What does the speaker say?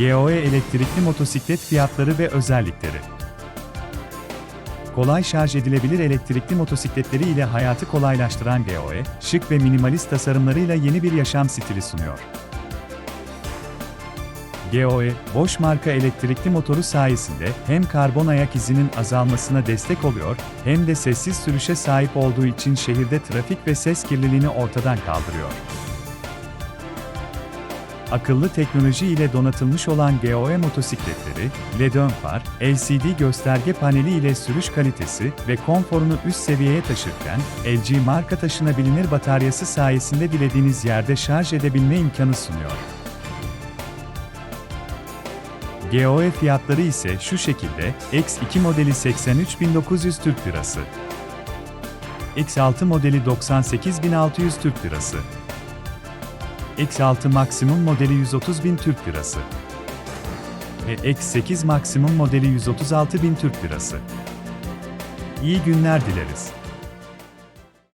GOE elektrikli motosiklet fiyatları ve özellikleri. Kolay şarj edilebilir elektrikli motosikletleri ile hayatı kolaylaştıran GOE, şık ve minimalist tasarımlarıyla yeni bir yaşam stili sunuyor. GOE, Bosch marka elektrikli motoru sayesinde hem karbon ayak izinin azalmasına destek oluyor, hem de sessiz sürüşe sahip olduğu için şehirde trafik ve ses kirliliğini ortadan kaldırıyor. Akıllı teknoloji ile donatılmış olan GOE motosikletleri, LED ön far, LCD gösterge paneli ile sürüş kalitesi ve konforunu üst seviyeye taşırken, LG marka taşınabilir bataryası sayesinde dilediğiniz yerde şarj edebilme imkanı sunuyor. GOE fiyatları ise şu şekilde, X2 modeli 83.900 Türk Lirası, X6 modeli 98.600 Türk Lirası, X6 maksimum modeli 130.000 Türk Lirası ve X8 maksimum modeli 136.000 Türk Lirası. İyi günler dileriz.